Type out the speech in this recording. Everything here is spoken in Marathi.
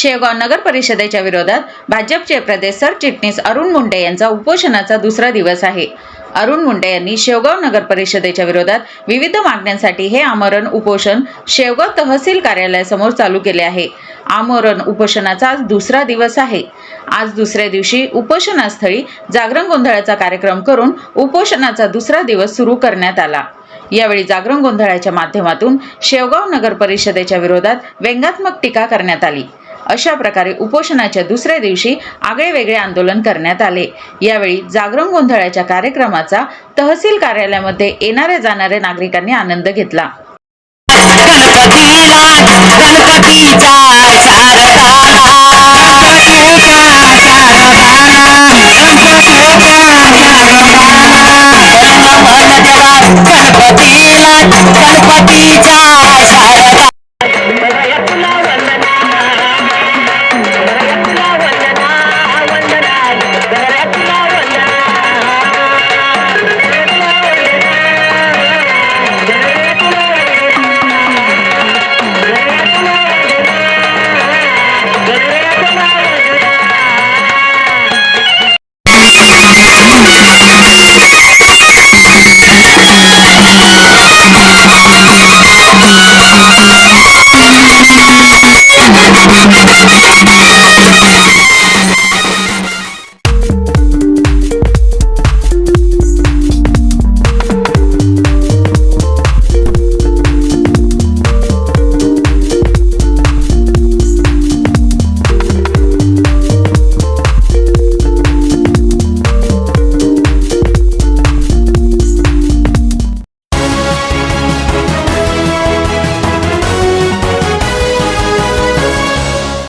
शेगाव नगर परिषदेच्या विरोधात भाजपचे प्रदेश सरचिटणीस अरुण मुंडे यांचा उपोषणाचा दुसरा दिवस आहे. अरुण मुंडे यांनी शेवगाव नगर परिषदेच्या विरोधात विविध मागण्यांसाठी हे आमरण उपोषण शेवगाव तहसील कार्यालयासमोर चालू केले आहे. आमरण उपोषणाचा आज दुसरा दिवस आहे. आज दुसऱ्या दिवशी उपोषणास्थळी जागरण गोंधळाचा कार्यक्रम करून उपोषणाचा दुसरा दिवस सुरू करण्यात आला. यावेळी जागरण गोंधळाच्या माध्यमातून शेवगाव नगर परिषदेच्या विरोधात व्यंगात्मक टीका करण्यात आली. अशा प्रकारे उपोषणाच्या दुसऱ्या दिवशी आगळे वेगळे आंदोलन करण्यात आले. यावेळी जागरण गोंधळाच्या कार्यक्रमाचा तहसील कार्यालयामध्ये येणाऱ्या जाणाऱ्या नागरिकांनी आनंद घेतला. गणपतीला गणपतीचा